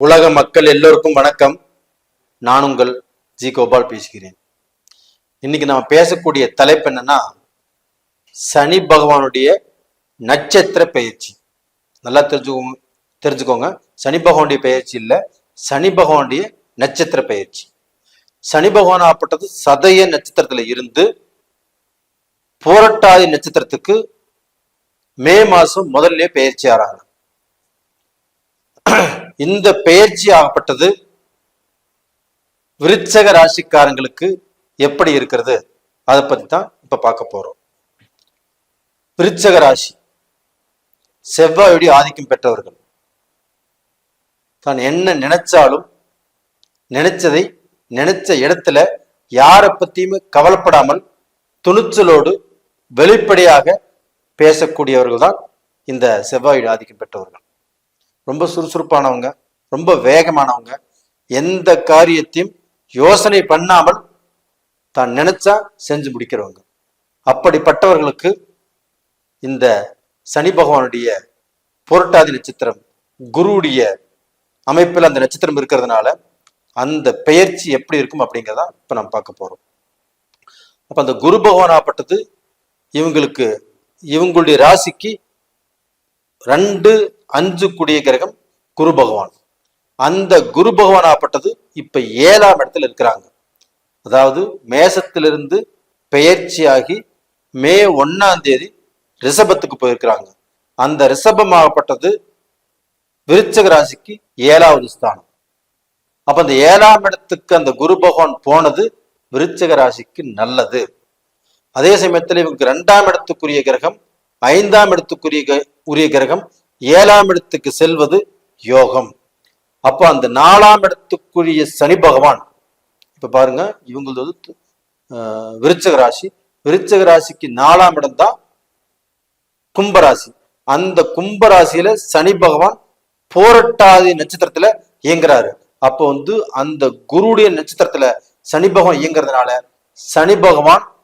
உலக மக்கள் எல்லோருக்கும் வணக்கம். நான் உங்கள் ஜி கோபால் பேசுகிறேன். இன்னைக்கு நாம் பேசக்கூடிய தலைப்பு என்னன்னா சனி பகவானுடைய நட்சத்திர பயிற்சி நல்லா தெரிஞ்சுக்கோங்க தெரிஞ்சுக்கோங்க. சனி பகவானுடைய பயிற்சி இல்லை சனி பகவானுடைய நட்சத்திர பயிற்சி சனி பகவான் ஆப்பட்டது சதய நட்சத்திரத்துல இருந்து புரட்டாதி நட்சத்திரத்துக்கு மே மாசம் முதல்ல பயிற்சி ஆறாங்க. இந்த பெயர்ச்சி ஆகப்பட்டது விருச்சக ராசிக்காரங்களுக்கு எப்படி இருக்கிறது? அதை பத்தி தான் இப்ப பார்க்க போறோம். விருச்சக ராசி. செவ்வாயுடைய ஆதிக்கம் பெற்றவர்கள். தான் என்ன நினைச்சாலும் நினைச்சதை நினைச்ச இடத்துல யாரை பத்தியுமே கவலைப்படாமல் துணிச்சலோடு வெளிப்படையாக பேசக்கூடியவர்கள் தான் இந்த செவ்வாயுடைய ஆதிக்கம் பெற்றவர்கள். ரொம்ப சுறுசுறுப்பானவங்க ரொம்ப வேகமானவங்க. எந்த காரியத்தையும் யோசனை பண்ணாமல் தான் நினைச்சா செஞ்சு முடிக்கிறவங்க. அப்படிப்பட்டவர்களுக்கு இந்த சனி பகவானுடைய புரட்டாதி நட்சத்திரம் குருவுடைய அமைப்பில் அந்த நட்சத்திரம் இருக்கிறதுனால அந்த பெயர்ச்சி எப்படி இருக்கும் அப்படிங்கிறத இப்போ நம்ம பார்க்க போகிறோம் அப்போ அந்த குரு பகவானாப்பட்டது இவங்களுக்கு இவங்களுடைய ராசிக்கு ரெண்டு அஞ்சு குடிய கிரகம் குரு பகவான். அந்த குரு பகவான் ஆப்பட்டது இப்ப ஏழாம் இடத்துல இருக்கிறாங்க. அதாவது மேசத்திலிருந்து பெயர்ச்சியாகி மே ஒன்னாம் தேதி ரிஷபத்துக்கு போயிருக்கிறாங்க. அந்த ரிஷபமாகப்பட்டது விருச்சக ராசிக்கு ஏழாவது ஸ்தானம். அப்ப அந்த ஏழாம் இடத்துக்கு அந்த குரு பகவான் போனது விருச்சக ராசிக்கு நல்லது. அதே சமயத்தில் இவங்களுக்கு ரெண்டாம் இடத்துக்குரிய கிரகம் ஐந்தாம் இடத்துக்குரிய க- உரிய கிரகம் ஏழாம் இடத்துக்கு செல்வது யோகம். அப்போ அந்த நாலாம் இடத்துக்குரிய சனி பகவான் இப்ப பாருங்க இவங்களது வந்து, ஆஹ், விருச்சக ராசி. விருச்சக ராசிக்கு நாலாம் இடம் தான் கும்பராசி. அந்த கும்பராசியில சனி பகவான் போரட்டாதி நட்சத்திரத்துல இயங்குறாரு. அப்போ வந்து அந்த குருவுடைய நட்சத்திரத்துல சனி பகவான் இயங்குறதுனால சனி பகவான்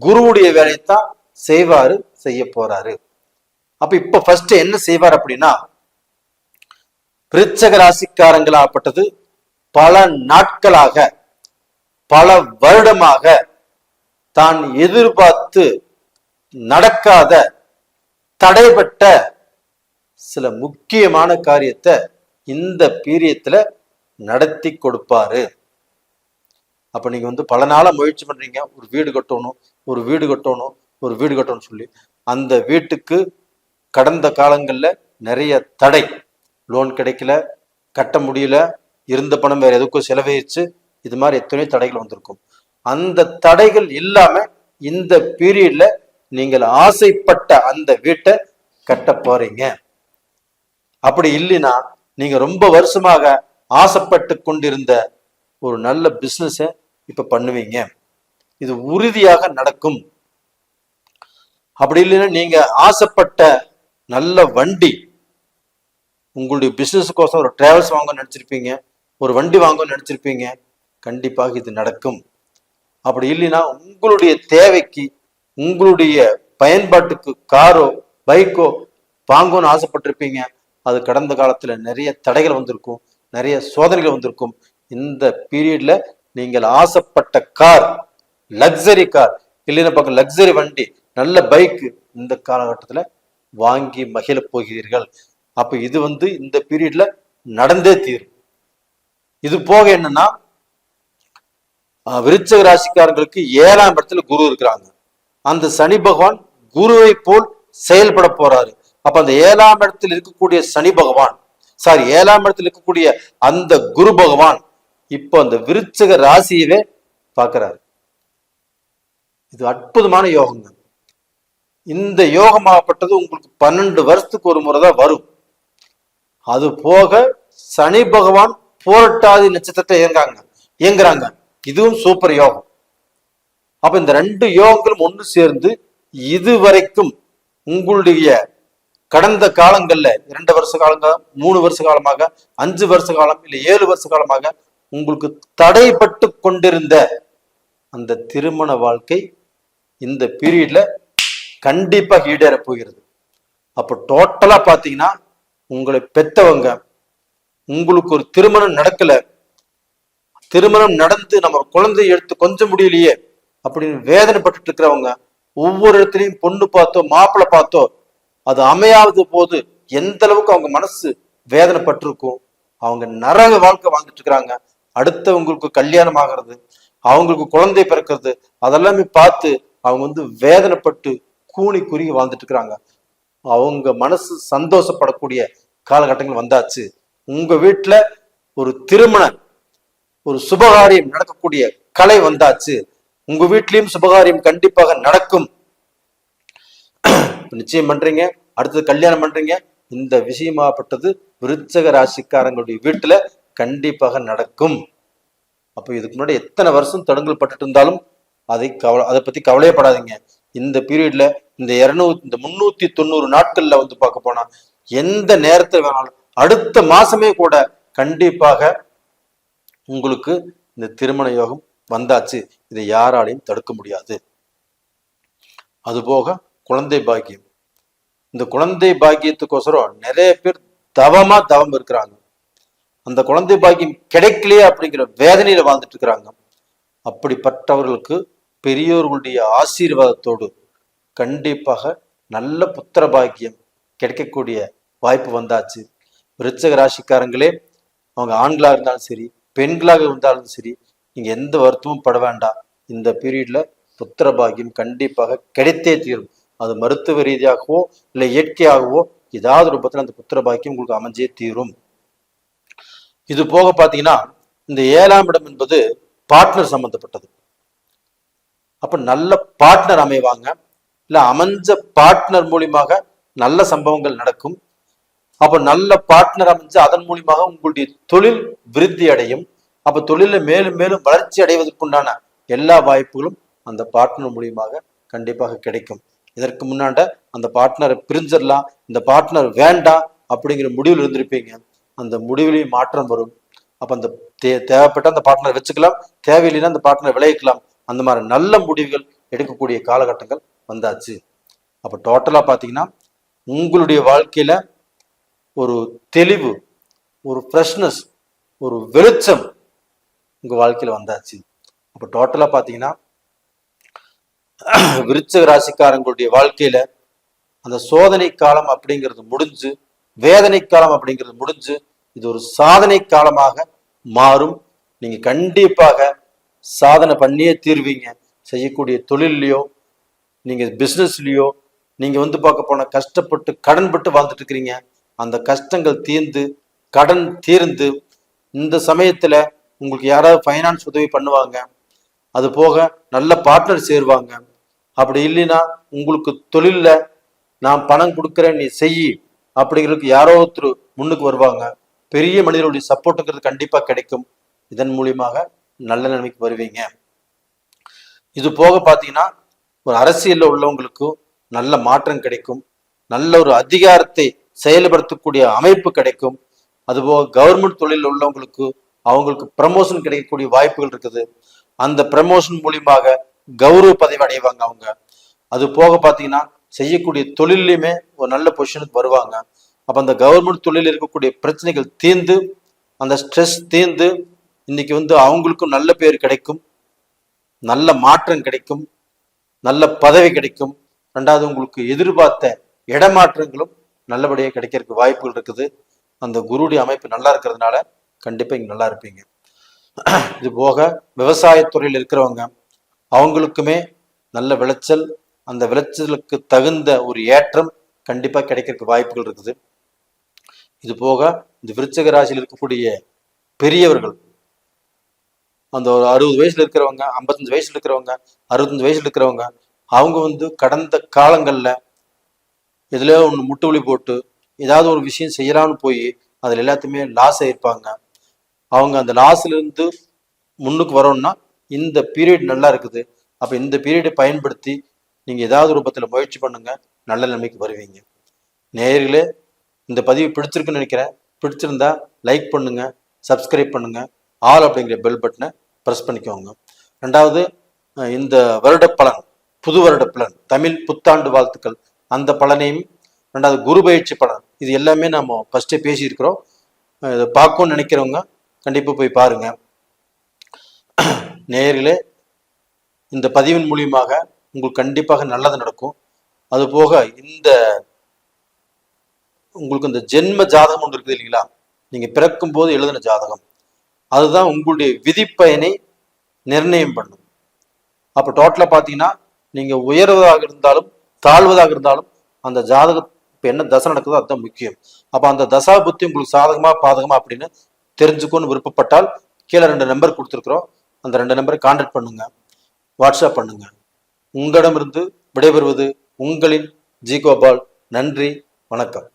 குருவுடைய வேலையைத்தான் செய்வாரு. செய்ய போறாரு. அப்ப இப்ப ஃபர்ஸ்ட் என்ன செய்வார் அப்படின்னா விருச்சக ராசிக்காரங்களாகப்பட்டது பல நாட்களாக பல வருடமாக தான் எதிர்பார்த்து நடக்காத தடைபட்ட சில முக்கியமான காரியத்தை இந்த பீரியத்துல நடத்தி கொடுப்பாரு. அப்ப நீங்க வந்து பல நாளா முயற்சி பண்றீங்க. ஒரு வீடு கட்டணும் ஒரு வீடு கட்டணும் ஒரு வீடு கட்டணும்னு சொல்லி. அந்த வீட்டுக்கு கடந்த காலங்களில் நிறைய தடை. லோன் கிடைக்கல கட்ட முடியல இருந்த பணம் வேற எதுக்கும் செலவழிச்சு இது மாதிரி எத்தனையோ தடைகள் வந்திருக்கும். அந்த தடைகள் இல்லாம இந்த பீரியட்ல நீங்கள் ஆசைப்பட்ட அந்த வீட்டை கட்ட போறீங்க. அப்படி இல்லைன்னா நீங்க ரொம்ப வருஷமாக ஆசைப்பட்டு கொண்டிருந்த ஒரு நல்ல பிஸ்னஸை இப்ப பண்ணுவீங்க. இது உறுதியாக நடக்கும். அப்படி இல்லைன்னா நீங்க ஆசைப்பட்ட நல்ல வண்டி உங்களுடைய பிசினஸுக்கோசம் ஒரு டிராவல்ஸ் வாங்க நினைச்சிருப்பீங்க ஒரு வண்டி வாங்க நினைச்சிருப்பீங்க கண்டிப்பாக இது நடக்கும். அப்படி இல்லைன்னா உங்களுடைய தேவைக்கு உங்களுடைய பயன்பாட்டுக்கு காரோ பைக்கோ வாங்கணும்னு ஆசைப்பட்டிருப்பீங்க அது கடந்த காலத்துல நிறைய தடைகள் வந்திருக்கும் நிறைய சோதனைகள் வந்திருக்கும். இந்த பீரியட்ல நீங்கள் ஆசைப்பட்ட கார் லக்ஸரி கார் இல்லைன்னா பக்கம் லக்ஸரி வண்டி நல்ல பைக் இந்த காலகட்டத்துல வாங்கி மகிழ போகிறீர்கள். அப்போ இது வந்து இந்த பீரியட்ல நடந்தே தீரும். இது போக என்னன்னா ஆஹ், ராசிக்காரர்களுக்கு ராசிக்காரங்களுக்கு ஏழாம் இடத்துல குரு இருக்கிறாங்க. அந்த சனி பகவான் குருவை போல் செயல்பட போறாரு. அப்ப அந்த ஏழாம் இடத்தில் இருக்கக்கூடிய சனி பகவான் சாரி ஏழாம் இடத்தில் இருக்கக்கூடிய அந்த குரு பகவான் இப்போ அந்த விருச்சக ராசியவே பார்க்கிறாரு. இது அற்புதமான யோகங்க இந்த யோகமாகப்பட்டது உங்களுக்கு பன்னெண்டு வருஷத்துக்கு ஒரு முறை தான் வரும். அது போக சனி பகவான் போரட்டாதி நட்சத்திரத்தை இயங்காங்க இயங்குறாங்க. இதுவும் சூப்பர் யோகம். அப்ப இந்த ரெண்டு யோகங்களும் ஒன்று சேர்ந்து இதுவரைக்கும் உங்களுடைய கடந்த காலங்கள்ல இரண்டு வருஷ காலங்க மூணு வருஷ காலமாக அஞ்சு வருஷ காலம் இல்லை ஏழு வருஷ காலமாக உங்களுக்கு தடைப்பட்டு கொண்டிருந்த அந்த திருமண வாழ்க்கை இந்த பீரியட்ல கண்டிப்பா ஈடேற போகிறது. அப்போ டோட்டலா பாத்தீங்கன்னா உங்களை பெத்தவங்க உங்களுக்கு ஒரு திருமணம் நடக்கல திருமணம் நடந்து நம்ம குழந்தையை எடுத்து கொஞ்சம் முடியலையே அப்படின்னு வேதனைப்பட்டுட்டு இருக்கிறவங்க ஒவ்வொரு இடத்துலையும் பொண்ணு பார்த்தோ மாப்பிள்ளை பார்த்தோ அது அமையாத போது எந்த அளவுக்கு அவங்க மனசு வேதனைப்பட்டிருக்கும் அவங்க நரக வாழ்க்கை வாழ்ந்துட்டு இருக்கிறாங்க. அடுத்தவங்களுக்கு கல்யாணம் ஆகிறது அவங்களுக்கு குழந்தை பிறக்கிறது அதெல்லாமே பார்த்து அவங்க வந்து வேதனைப்பட்டு கூனி குறுகி வாழ்ந்துட்டு இருக்கிறாங்க அவங்க மனசு சந்தோஷப்படக்கூடிய காலகட்டங்கள் வந்தாச்சு. உங்க வீட்டுல ஒரு திருமண ஒரு சுபகாரியம் நடக்கக்கூடிய கலை வந்தாச்சு. உங்க வீட்லயும் சுபகாரியம் கண்டிப்பாக நடக்கும். நிச்சயம் பண்றீங்க. அடுத்தது கல்யாணம் பண்றீங்க. இந்த விஷயமாப்பட்டது விருச்சக ராசிக்காரங்களுடைய வீட்டுல கண்டிப்பாக நடக்கும். அப்போ இதுக்கு முன்னாடி எத்தனை வருஷம் தடங்கல் பட்டுட்டு இருந்தாலும் அதை கவலை அதை பத்தி கவலையப்படாதீங்க. இந்த பீரியட்ல இந்த இருநூத்தி இந்த முன்னூத்தி தொண்ணூறு நாட்கள்ல வந்து பார்க்க போனா எந்த நேரத்தில் வேணாலும் அடுத்த மாசமே கூட கண்டிப்பாக உங்களுக்கு இந்த திருமண யோகம் வந்தாச்சு. இதை யாராலையும் தடுக்க முடியாது. அதுபோக குழந்தை பாக்கியம். இந்த குழந்தை பாக்கியத்துக்கோசரம் நிறைய பேர் தவமா தவம் இருக்கிறாங்க. அந்த குழந்தை பாக்கியம் கிடைக்கலையே அப்படிங்கிற வேதனையில வாழ்ந்துட்டு இருக்கிறாங்க. அப்படிப்பட்டவர்களுக்கு பெரியோர்களுடைய ஆசீர்வாதத்தோடு கண்டிப்பாக நல்ல புத்திர பாக்கியம் கிடைக்கக்கூடிய வாய்ப்பு வந்தாச்சு. விருச்சக ராசிக்காரங்களே அவங்க ஆண்களாக இருந்தாலும் சரி பெண்களாக இருந்தாலும் சரி நீங்க எந்த வருத்தமும் பட வேண்டாம். இந்த பீரியட்ல புத்திர பாக்கியம் கண்டிப்பாக கிடைத்தே தீரும். அது மருத்துவ ரீதியாகவோ இல்லை இயற்கையாகவோ ஏதாவது ரூபத்தில் அந்த புத்திர பாக்கியம் உங்களுக்கு அமைஞ்சே தீரும். இது போக பார்த்தீங்கன்னா இந்த ஏழாம் இடம் என்பது பார்ட்னர் சம்பந்தப்பட்டது. அப்ப நல்ல பார்ட்னர் அமைவாங்க. இல்ல அமைஞ்ச பார்ட்னர் மூலியமாக நல்ல சம்பவங்கள் நடக்கும். அப்ப நல்ல பார்ட்னர் அமைஞ்சு அதன் மூலியமாக உங்களுடைய தொழில் விருத்தி அடையும். அப்ப தொழில மேலும் மேலும் வளர்ச்சி அடைவதற்குண்டான எல்லா வாய்ப்புகளும் அந்த பார்ட்னர் மூலியமாக கண்டிப்பாக கிடைக்கும். இதற்கு முன்னாண்ட அந்த பார்ட்னரை பிரிஞ்சிடலாம். இந்த பார்ட்னர் வேண்டாம் அப்படிங்கிற முடிவில் இருந்திருப்பீங்க. அந்த முடிவிலையும் மாற்றம் வரும். அப்ப அந்த தே தேவைப்பட்ட அந்த பார்ட்னர் வச்சுக்கலாம். தேவையில்லைன்னா அந்த பார்ட்னர் விளைவிக்கலாம். அந்த மாதிரி நல்ல முடிவுகள் எடுக்கக்கூடிய காலகட்டங்கள் வந்தாச்சு. அப்போ டோட்டலாக பார்த்தீங்கன்னா உங்களுடைய வாழ்க்கையில் ஒரு தெளிவு ஒரு ஃப்ரெஷ்னஸ் ஒரு வெளிச்சம் உங்கள் வாழ்க்கையில் வந்தாச்சு. அப்போ டோட்டலாக பார்த்தீங்கன்னா விருச்சக ராசிக்காரங்களுடைய வாழ்க்கையில் அந்த சோதனை காலம் அப்படிங்கிறது முடிஞ்சு வேதனை காலம் அப்படிங்கிறது முடிஞ்சு இது ஒரு சாதனை காலமாக மாறும். நீங்கள் கண்டிப்பாக சாதனை பண்ணியே தீர்வீங்க. செய்யக்கூடிய தொழில்லையோ நீங்க பிசினஸ்லயோ நீங்க வந்து பார்க்க போன கஷ்டப்பட்டு கடன்பட்டு வாழ்ந்துட்டு இருக்கிறீங்க. அந்த கஷ்டங்கள் தீர்ந்து கடன் தீர்ந்து இந்த சமயத்துல உங்களுக்கு யாராவது ஃபைனான்ஸ் உதவி பண்ணுவாங்க. அது போக நல்ல பார்ட்னர் சேருவாங்க. அப்படி இல்லைன்னா உங்களுக்கு தொழில்ல நான் பணம் கொடுக்குறேன் நீ செய் அப்படிங்கிறதுக்கு யாரோ ஒருத்தர் முன்னுக்கு வருவாங்க. பெரிய மனிதர்களுடைய சப்போர்ட்டுங்கிறது கண்டிப்பா கிடைக்கும். இதன் மூலியமாக நல்ல நிலைமைக்கு வருவீங்க. இது போக பார்த்தீங்கன்னா ஒரு அரசியலில் உள்ளவங்களுக்கு நல்ல மாற்றம் கிடைக்கும். நல்ல ஒரு அதிகாரத்தை செயல்படுத்தக்கூடிய அமைப்பு கிடைக்கும். அதுபோக கவர்மெண்ட் தொழிலில் உள்ளவங்களுக்கு அவங்களுக்கு ப்ரமோஷன் கிடைக்கக்கூடிய வாய்ப்புகள் இருக்குது. அந்த ப்ரமோஷன் மூலியமாக கௌரவ பதவி அடைவாங்க அவங்க. அது போக பார்த்தீங்கன்னா செய்யக்கூடிய தொழிலையுமே ஒரு நல்ல பொசிஷனுக்கு வருவாங்க. அப்போ அந்த கவர்மெண்ட் தொழிலில் இருக்கக்கூடிய பிரச்சனைகள் தீர்ந்து அந்த ஸ்ட்ரெஸ் தீர்ந்து இன்னைக்கு வந்து அவங்களுக்கும் நல்ல பேர் கிடைக்கும். நல்ல மாற்றம் கிடைக்கும். நல்ல பதவி கிடைக்கும். ரெண்டாவது உங்களுக்கு எதிர்பார்த்த இடமாற்றங்களும் நல்லபடியாக கிடைக்கிறதுக்கு வாய்ப்புகள் இருக்குது. அந்த குருடைய அமைப்பு நல்லா இருக்கிறதுனால கண்டிப்பாக இங்கே நல்லா இருப்பீங்க. இது போக விவசாயத்துறையில் இருக்கிறவங்க அவங்களுக்குமே நல்ல விளைச்சல் அந்த விளைச்சலுக்கு தகுந்த ஒரு ஏற்றம் கண்டிப்பாக கிடைக்கிறதுக்கு வாய்ப்புகள் இருக்குது. இது போக இந்த விருச்சக ராசியில் இருக்கக்கூடிய பெரியவர்கள் அந்த ஒரு அறுபது வயசுல இருக்கிறவங்க ஐம்பத்தஞ்சு வயசுல இருக்கிறவங்க அறுபத்தஞ்சு வயசுல இருக்கிறவங்க அவங்க வந்து கடந்த காலங்களில் எதுலையோ ஒன்று முட்டு வலி போட்டு ஏதாவது ஒரு விஷயம் செய்யலாம்னு போய் அதில் எல்லாத்தையுமே லாஸ் ஆயிருப்பாங்க. அவங்க அந்த லாஸ்லேருந்து முன்னுக்கு வரோம்னா இந்த பீரியட் நல்லா இருக்குது. அப்போ இந்த பீரியடை பயன்படுத்தி நீங்கள் ஏதாவது ரூபத்தில் முயற்சி பண்ணுங்க நல்ல நிலைமைக்கு வருவீங்க. நேர்களே இந்த பதிவு பிடிச்சிருக்குன்னு நினைக்கிறேன். பிடிச்சிருந்தா லைக் பண்ணுங்க சப்ஸ்கிரைப் பண்ணுங்க. ஆல் அப்படிங்கிற பெல் பட்டனை ப்ரெஸ் பண்ணிக்கோங்க ரெண்டாவது இந்த வருட பலன் புது வருட பலன் தமிழ் புத்தாண்டு வாழ்த்துக்கள் அந்த பலனையும் ரெண்டாவது குரு பயிற்சி பலன் இது எல்லாமே நம்ம ஃபஸ்ட்டே பேசியிருக்கிறோம். இதை பார்க்கணும்னு நினைக்கிறவங்க கண்டிப்பாக போய் பாருங்க. நேயர்களே இந்த பதிவின் மூலியமாக உங்களுக்கு கண்டிப்பாக நல்லது நடக்கும். அதுபோக இந்த உங்களுக்கு இந்த ஜென்ம ஜாதகம் ஒன்று இருக்குது இல்லைங்களா? நீங்கள் பிறக்கும் போது எழுதின ஜாதகம். அதுதான் உங்களுடைய விதிப்பயனை நிர்ணயம் பண்ணும். அப்போ டோட்டலாக பார்த்தீங்கன்னா நீங்கள் உயர்வதாக இருந்தாலும் தாழ்வதாக இருந்தாலும் அந்த ஜாதக இப்போ என்ன தசை நடக்குதோ அதுதான் முக்கியம். அப்போ அந்த தசா புத்தி உங்களுக்கு சாதகமா பாதகமா அப்படின்னு தெரிஞ்சுக்கணும்னு விருப்பப்பட்டால் கீழே ரெண்டு நம்பர் கொடுத்துருக்குறோம். அந்த ரெண்டு நம்பரை கான்டாக்ட் பண்ணுங்க. வாட்ஸ்அப் பண்ணுங்க. உங்களிடமிருந்து விடைபெறுவது உங்களின் ஜி கோபால். நன்றி. வணக்கம்.